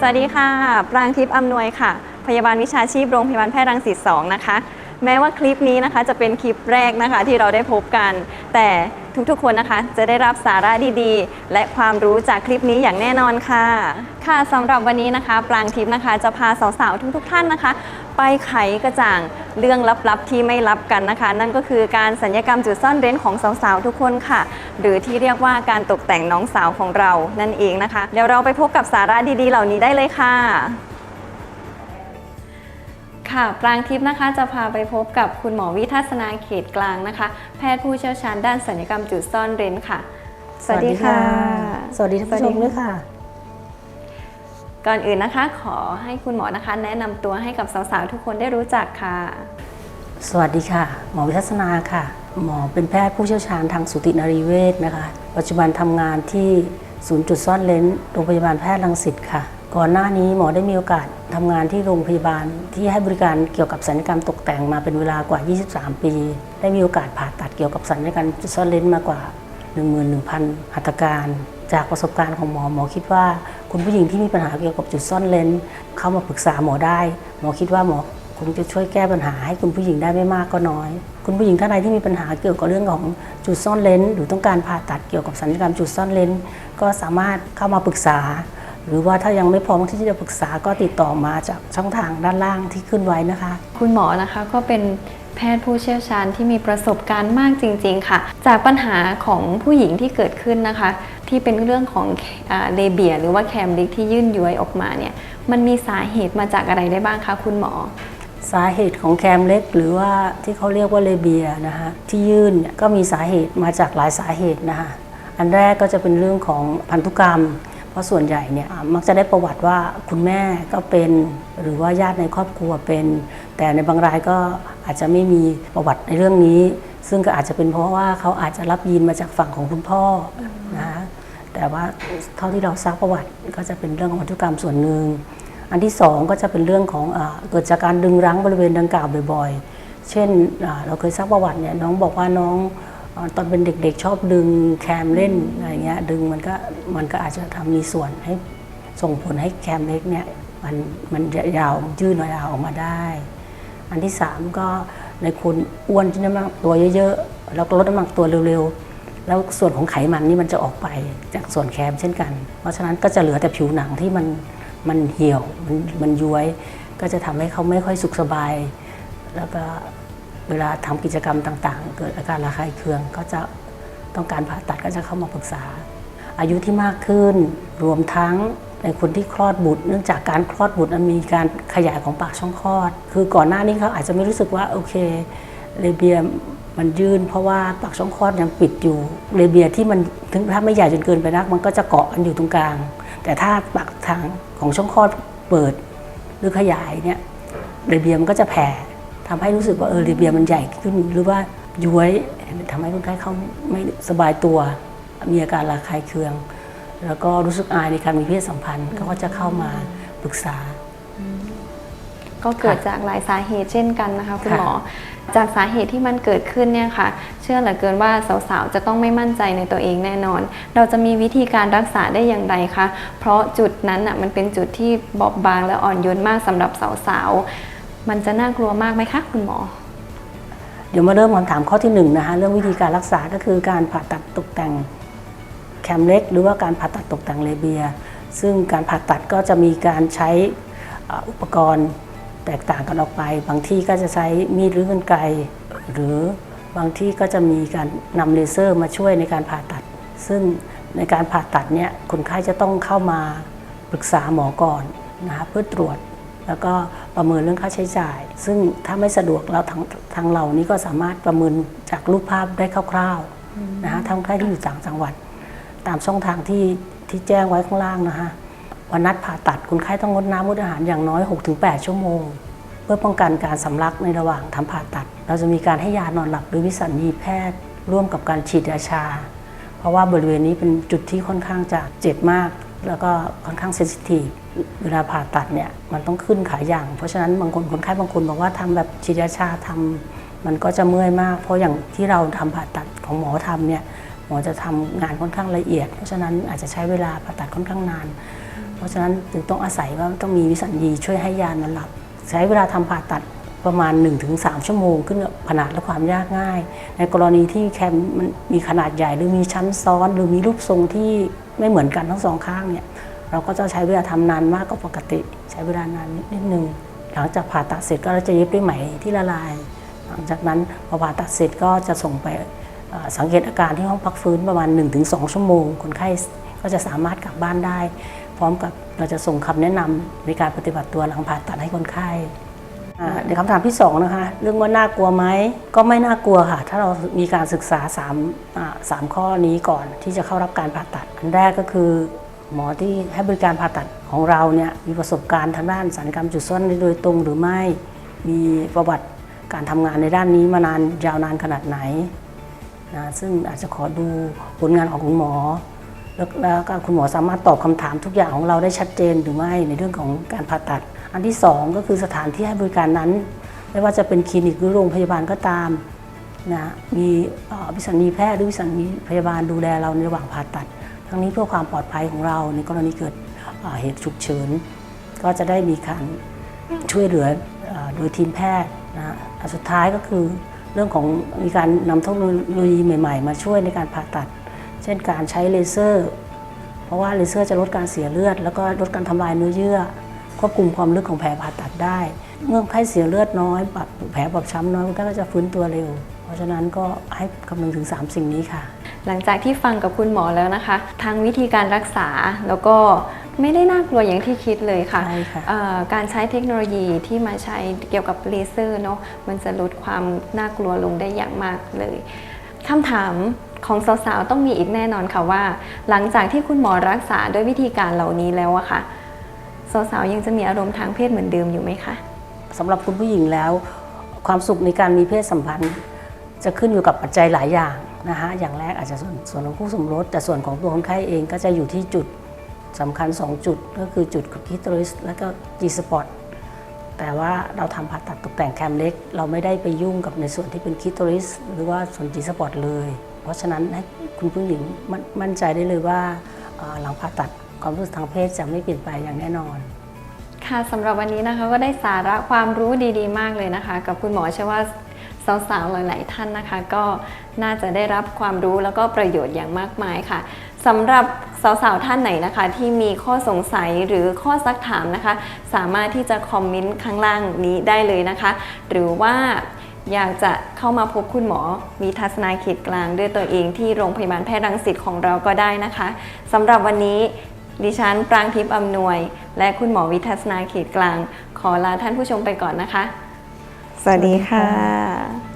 สวัสดีค่ะ ปรางทิพย์อำนวยค่ะ พยาบาลวิชาชีพโรงพยาบาลแพทย์รังสิต2นะคะ แม้ว่าคลิปนี้นะคะจะเป็นคลิปแรกนะคะที่เราได้พบกัน แต่ทุกๆ คนนะคะจะได้รับสาระดีๆ และความรู้จากคลิปนี้อย่างแน่นอนค่ะ ค่ะสำหรับวันนี้นะคะ ปรางทิพย์นะคะจะพาสาวๆ ทุกๆ ท่านนะคะ ไปไขกระจ่างเรื่องลับๆที่ไม่ลับกันนะคะ นั่นก็คือการสัญญกรรมจุดซ่อนเร้นของสาวๆทุกคนค่ะ หรือที่เรียกว่าการตกแต่งน้องสาวของเรานั่นเองนะคะ เดี๋ยวเราไปพบกับสาระดีๆ เหล่านี้ได้เลยค่ะค่ะปรางทิพย์นะคะจะพาไปพบกับคุณหมอวิทัศนาเขตกลางนะคะ แพทย์ผู้เชี่ยวชาญด้านสัญญกรรมจุดซ่อนเร้นค่ะ สวัสดีค่ะ สวัสดีท่านผู้ชมด้วยค่ะ ก่อนอื่นนะคะ ขอให้คุณหมอนะคะ แนะนำตัวให้กับสาวๆทุกคนได้รู้จักค่ะ สวัสดีค่ะ หมอวิทัศนาค่ะ หมอเป็นแพทย์ผู้เชี่ยวชาญทางสูตินรีเวชนะคะ ปัจจุบันทำงานที่ศูนย์จุดซ่อนเลนโรงพยาบาลแพทย์รังสิตค่ะ ก่อนหน้านี้หมอได้มีโอกาสทำงานที่โรงพยาบาลที่ให้บริการเกี่ยวกับศัลยกรรมตกแต่งมาเป็นเวลากว่า 23 ปี ได้มีโอกาสผ่าตัดเกี่ยวกับศัลยกรรมจุดซ่อนเลนมากว่า 11,000หัตถการ จากประสบการณ์ของหมอหมอคิดว่า คุณผู้หญิงที่มีปัญหาเกี่ยวกับจุดซ่อนเลนเข้ามาปรึกษาหมอได้ หมอคิดว่าหมอคงจะช่วยแก้ปัญหาให้คุณผู้หญิงได้ไม่มากก็น้อย คุณผู้หญิงท่านใดที่มีปัญหาเกี่ยวกับเรื่องของจุดซ่อนเลนหรือต้องการผ่าตัดเกี่ยวกับศัลยกรรมจุดซ่อนเลนก็สามารถเข้ามาปรึกษา หรือว่าถ้ายังไม่พร้อมที่จะปรึกษาก็ติดต่อมาจากช่องทางด้านล่างที่ขึ้นไว้นะคะ คุณหมอนะคะก็เป็นแพทย์ผู้เชี่ยวชาญที่มีประสบการณ์มากจริง ๆ ค่ะ จากปัญหาของผู้หญิงที่เกิดขึ้นนะคะ ที่เป็นเรื่องของเลเบีย หรือว่าแคมลิกที่ยื่นย้วยออกมาเนี่ยมันมีสาเหตุมาจากอะไรได้บ้างคะคุณหมอ สาเหตุของแคมเล็ก หรือว่าที่เขาเรียกว่าเลเบียนะคะที่ยื่นเนี่ยก็มีสาเหตุมาจากหลายสาเหตุนะคะอันแรกก็จะเป็นเรื่องของพันธุกรรม เพราะส่วนใหญ่เนี่ยมักจะได้ประวัติว่าคุณแม่ก็เป็นหรือว่าญาติในครอบครัวเป็น แต่ในบางรายก็อาจจะไม่มีประวัติในเรื่องนี้ ซึ่งก็อาจจะเป็นเพราะว่าเขาอาจจะรับยีนมาจากฝั่งของคุณพ่อนะคะ แต่ว่าเท่าที่เราซักประวัติก็จะเป็นเรื่องของพันธุกรรมส่วนหนึ่ง อันที่สองก็จะเป็นเรื่องของอเกิดจากการดึงรั้งบริเวณดังกล่าวบ่อยๆ เช่นเราเคยซักประวัติเนี่ยน้องบอกว่าน้องอตอนเป็นเด็กๆ ชอบดึงแคมเล่นอะไรเงี้ยดึงมันก็มันก็อาจจะทำมีส่วนให้ส่งผลให้แคมเล็กเนี่ยมันมันยาวยืดหน่อยาวออกมาได้ อันที่สามก็ในคนอ้วนที่น้ำหนักตัวเยอะๆ แล้วก็ลดน้ำหนักตัวเร็วๆ แล้วส่วนของไขมันนี่มันจะออกไปจากส่วนแคมเช่นกัน เพราะฉะนั้นก็จะเหลือแต่ผิวหนังที่มันมันเหี่ยวมันมันย้วย ก็จะทำให้เขาไม่ค่อยสุขสบาย แล้วก็เวลาทำกิจกรรมต่างๆ เกิดอาการระคายเคืองก็จะต้องการผ่าตัดก็จะเข้ามาปรึกษา อายุที่มากขึ้นรวมทั้งในคนที่คลอดบุตร เนื่องจากการคลอดบุตรมันมีการขยายของปากช่องคลอด คือก่อนหน้านี้เขาอาจจะไม่รู้สึกว่าโอเคเลเบีย มันยื่นเพราะว่าปากช่องคลอดยังปิดอยู่เลเบียที่มันถึงถ้าไม่ใหญ่จนเกินไปนัก มันก็จะเกาะกันอยู่ตรงกลาง แต่ถ้าปากทางของช่องคลอดเปิดหรือขยายเนี่ยเลเบียมันก็จะแผ่ทำให้รู้สึกว่าเออเลเบียมันใหญ่ขึ้นหรือว่าย้วยทำให้คนไข้เขาไม่สบายตัว มีอาการระคายเคือง แล้วก็รู้สึกอายในการมีเพศสัมพันธ์เขาก็จะเข้ามาปรึกษา ก็เกิดจากหลายสาเหตุเช่นกันนะคะคุณหมอ จากสาเหตุที่มันเกิดขึ้นเนี่ยค่ะ เชื่อเหลือเกินว่าสาวๆ จะต้องไม่มั่นใจในตัวเองแน่นอน เราจะมีวิธีการรักษาได้อย่างไรคะ เพราะจุดนั้นอะมันเป็นจุดที่บอบบางและอ่อนโยนมากสำหรับสาวๆ มันจะน่ากลัวมากไหมคะคุณหมอเดี๋ยวมาเริ่มคำถามข้อที่หนึ่งนะคะเรื่องวิธีการรักษาก็คือการผ่าตัดตกแต่งแคมเล็ก หรือว่าการผ่าตัดตกแต่งเลเบีย ซึ่งการผ่าตัดก็จะมีการใช้เอ่ออุปกรณ์ แตกต่างกันออกไป บางที่ก็จะใช้มีดหรือกรรไกรหรือบางที่ก็จะมีการนำเลเซอร์มาช่วยในการผ่าตัด ซึ่งในการผ่าตัดเนี่ยคนไข้จะต้องเข้ามาปรึกษาหมอก่อนนะคะเพื่อตรวจแล้วก็ประเมินเรื่องค่าใช้จ่าย ซึ่งถ้าไม่สะดวกเราทางทางเรานี้ก็สามารถประเมินจากรูปภาพได้คร่าวๆนะคะทางใครที่อยู่ต่างจังหวัด ตามช่องทางที่ที่แจ้งไว้ข้างล่างนะคะ วันนัดผ่าตัดคนไข้ต้องงดน้ำงดอาหารอย่างน้อย 6-8 ชั่วโมง เพื่อป้องกันการสำลักในระหว่างทำผ่าตัด เราจะมีการให้ยานอนหลับโดยวิสัญญีแพทย์ ร่วมกับการฉีดยาชา เพราะว่าบริเวณนี้เป็นจุดที่ค่อนข้างจะเจ็บมาก แล้วก็ค่อนข้างเซนซิทีฟเวลาผ่าตัดเนี่ยมันต้องขึ้นขายอย่าง เพราะฉะนั้นบางคนคนไข้บางคนบอกว่าทำแบบฉีดยาชาทำมันก็จะเมื่อยมาก เพราะอย่างที่เราทำผ่าตัดของหมอทำเนี่ยหมอจะทำงานค่อนข้างละเอียด เพราะฉะนั้นอาจจะใช้เวลาผ่าตัดค่อนข้างนาน เพราะฉะนั้นจึงต้องอาศัยว่าต้องมีวิสัญญีช่วยให้ยานอนหลับ ใช้เวลาทำผ่าตัดประมาณ 1-3 ชั่วโมง ขึ้นกับขนาดและความยากง่าย ในกรณีที่แคมมันมีขนาดใหญ่หรือมีชั้นซ้อน หรือมีรูปทรงที่ไม่เหมือนกันทั้งสองข้างเนี่ยเราก็จะใช้เวลาทำนานมากกว่าปกติ ใช้เวลานานนิดนึงหลังจากผ่าตัดเสร็จก็เราจะเย็บด้วยไหมที่ละลาย หลังจากนั้นพอผ่าตัดเสร็จก็จะส่งไปสังเกตอาการที่ห้องพักฟื้นประมาณ 1-2 ชั่วโมง คนไข้ก็จะสามารถกลับบ้านได้ พร้อมกับเราจะส่งคำแนะนำในการปฏิบัติตัวหลังผ่าตัดให้คนไข้อ่าในคำถามที่สองนะคะเรื่องว่าน่ากลัวไหมก็ไม่น่ากลัวค่ะ ถ้าเรามีการศึกษา3ามสามข้อนี้ก่อนที่จะเข้ารับการผ่าตัด อันแรกก็คือ หมอที่ให้บริการผ่าตัดของเราเนี่ยมีประสบการณ์ทางด้านสัญญกรรมจุดซ่อนโดยตรงหรือไม่มีประวัติการทำงานในด้านนี้มานานยาวนานขนาดไหนนะซึ่งอาจจะขอดูผลงานของคุณหมอ แล้วก็คุณหมอสามารถตอบคำถามทุกอย่างของเราได้ชัดเจนหรือไม่ในเรื่องของการผ่าตัด อันที่สองก็คือสถานที่ให้บริการนั้น ไม่ว่าจะเป็นคลินิกหรือโรงพยาบาลก็ตามนะมีวิสัญญีแพทย์หรือวิสัญญีพยาบาลดูแลเราในระหว่างผ่าตัด ทั้งนี้เพื่อความปลอดภัยของเราในกรณีเกิดเหตุฉุกเฉินก็จะได้มีการช่วยเหลือโดยทีมแพทย์นะสุดท้ายก็คือเรื่องของมีการนำเทคโนโลยีใหม่ ๆ มาช่วยในการผ่าตัด เช่นการใช้เลเซอร์ เพราะว่าเลเซอร์จะลดการเสียเลือด แล้วก็ลดการทำลายเนื้อเยื่อควบคุมความลึกของแผลผ่าตัดได้ เมื่อคนไข้เสียเลือดน้อยปรับแผลบอบช้ำน้อยคนไข้ก็จะฟื้นตัวเร็ว เพราะฉะนั้นก็ให้คำนึงถึง 3 สิ่งนี้ค่ะ หลังจากที่ฟังกับคุณหมอแล้วนะคะ ทางวิธีการรักษาแล้วก็ไม่ได้น่ากลัวอย่างที่คิดเลยค่ะใช่ค่ะเอ่อการใช้เทคโนโลยีที่มาใช้เกี่ยวกับเลเซอร์เนาะมันจะลดความน่ากลัวลงได้อย่างมากเลยคำถาม ของสาวๆต้องมีอีกแน่นอนค่ะว่า หลังจากที่คุณหมอรักษาด้วยวิธีการเหล่านี้แล้วอะค่ะสาวๆยังจะมีอารมณ์ทางเพศเหมือนเดิมอยู่ไหมคะสำหรับคุณผู้หญิงแล้ว ความสุขในการมีเพศสัมพันธ์ จะขึ้นอยู่กับปัจจัยหลายอย่างนะคะอย่างแรกอาจจะส่วนส่วนของคู่สมรสแต่ส่วนของตัวคนไข้เองก็จะอยู่ที่จุดสำคัญ 2 จุดก็คือจุดคิตริสและก็ G spot แต่ว่าเราทำผ่าตัดตกแต่งแคมเล็ก เราไม่ได้ไปยุ่งกับในส่วนที่เป็นคิตริสหรือว่าส่วน G spot เลย เพราะฉะนั้นให้คุณผู้หญิงมั่นมั่นใจได้เลยว่าหลังผ่าตัดความรู้สึกทางเพศจะไม่เปลี่ยนไปอย่างแน่นอน ค่ะสำหรับวันนี้นะคะก็ได้สาระความรู้ดีๆ มากเลยนะคะ กับคุณหมอเชื่อว่าสาวๆหลายๆท่านนะคะ ก็น่าจะได้รับความรู้แล้วก็ประโยชน์อย่างมากมายค่ะสำหรับสาวๆท่านไหนนะคะ ที่มีข้อสงสัยหรือข้อซักถามนะคะ สามารถที่จะคอมเมนต์ข้างล่างนี้ได้เลยนะคะ หรือว่า อยากจะเข้ามาพบคุณหมอ มีทัศนาเขตกลางด้วยตัวเองที่โรงพยาบาลแพทย์รังสิตของเราก็ได้นะคะสำหรับวันนี้ดิฉันปรางทิพย์อำนวย และคุณหมอวิทัศนาเขตกลาง ขอลาท่านผู้ชมไปก่อนนะคะ สวัสดีค่ะ